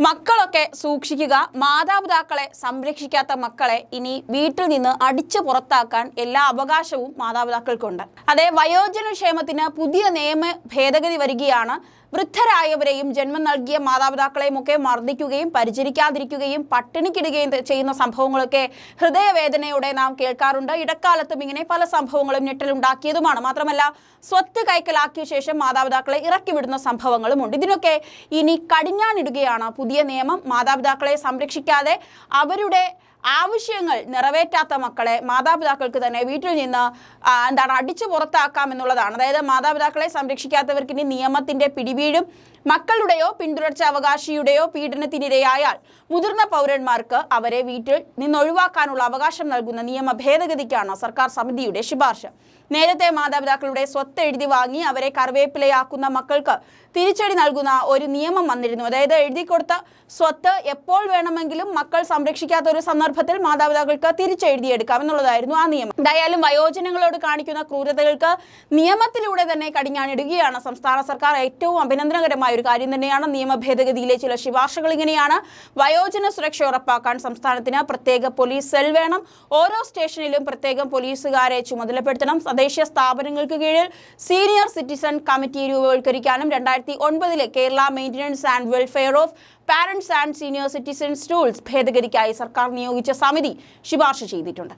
മക്കളൊക്കെ സൂക്ഷിക്കുക മാതാപിതാക്കളെ സംരക്ഷിക്കാത്ത മക്കളെ ഇനി വീട്ടിൽ നിന്ന് അടിച്ചു പുറത്താക്കാൻ എല്ലാ അവകാശവും മാതാപിതാക്കൾക്കുണ്ട്. അതേ വയോജന ക്ഷേമത്തിന് പുതിയ നിയമ ഭേദഗതി വരികയാണ്. വൃദ്ധരായവരെയും ജന്മം നൽകിയ മാതാപിതാക്കളെയും ഒക്കെ മർദ്ദിക്കുകയും പരിചരിക്കാതിരിക്കുകയും പട്ടിണിക്കിടുകയും ചെയ്യുന്ന സംഭവങ്ങളൊക്കെ ഹൃദയവേദനയോടെ നാം കേൾക്കാറുണ്ട്. ഇടക്കാലത്തും ഇങ്ങനെ പല സംഭവങ്ങളും ഞെട്ടലുണ്ടാക്കിയതുമാണ്. മാത്രമല്ല സ്വത്ത് കൈക്കലാക്കിയ ശേഷം മാതാപിതാക്കളെ ഇറക്കിവിടുന്ന സംഭവങ്ങളുമുണ്ട്. ഇതിനൊക്കെ ഇനി കടിഞ്ഞാണിടുകയാണ് പുതിയ നിയമം മാതാപിതാക്കളെ സംരക്ഷിക്കാതെ അവരുടെ ആവശ്യങ്ങൾ നിറവേറ്റാത്ത മക്കളെ മാതാപിതാക്കൾക്ക് തന്നെ വീട്ടിൽ നിന്ന് എന്താണ് അടിച്ചു പുറത്താക്കാം എന്നുള്ളതാണ്. അതായത് മാതാപിതാക്കളെ സംരക്ഷിക്കാത്തവർക്ക് നിയമത്തിന്റെ പിടിവീഴും മക്കളുടെയോ പിന്തുടർച്ച അവകാശിയുടെയോ പീഡനത്തിനിരയായാൽ മുതിർന്ന പൗരന്മാർക്ക് അവരെ വീട്ടിൽ നിന്ന് ഒഴിവാക്കാനുള്ള അവകാശം നൽകുന്ന നിയമ ഭേദഗതിക്കാണ് സർക്കാർ സമിതിയുടെ ശുപാർശ. നേരത്തെ മാതാപിതാക്കളുടെ സ്വത്ത് എഴുതി വാങ്ങി അവരെ കറിവേപ്പിലയാക്കുന്ന മക്കൾക്ക് തിരിച്ചടി നൽകുന്ന ഒരു നിയമം വന്നിരുന്നു. അതായത് എഴുതി കൊടുത്ത സ്വത്ത് എപ്പോൾ വേണമെങ്കിലും മക്കൾ സംരക്ഷിക്കാത്ത ഒരു സന്ദർഭത്തിൽ മാതാപിതാക്കൾക്ക് തിരിച്ചെഴുതിയെടുക്കാം എന്നുള്ളതായിരുന്നു ആ നിയമം. എന്തായാലും വയോജനങ്ങളോട് കാണിക്കുന്ന ക്രൂരതകൾക്ക് നിയമത്തിലൂടെ തന്നെ കടിഞ്ഞാണിടുകയാണ് സംസ്ഥാന സർക്കാർ. ഏറ്റവും അഭിനന്ദനകരമായ ഒരു കാര്യം തന്നെയാണ് നിയമ ഭേദഗതിയിലെ ചില ശുപാർശകൾ ഇങ്ങനെയാണ്. വയോജന സുരക്ഷ ഉറപ്പാക്കാൻ സംസ്ഥാനത്തിന് പ്രത്യേക പോലീസ് സെൽ വേണം. ഓരോ സ്റ്റേഷനിലും പ്രത്യേകം പോലീസുകാരെ ചുമതലപ്പെടുത്തണം. തദ്ദേശീയ സ്ഥാപനങ്ങൾക്ക് കീഴിൽ സീനിയർ സിറ്റിസൺ കമ്മിറ്റി രൂപവൽക്കരിക്കാനും രണ്ടായിരത്തി ഒൻപതിലെ Kerala maintenance and welfare of parents and senior citizens tools ഭേദഗതിക്കായി സർക്കാർ നിയോഗിച്ച സമിതി ശുപാർശ ചെയ്തിട്ടുണ്ട്.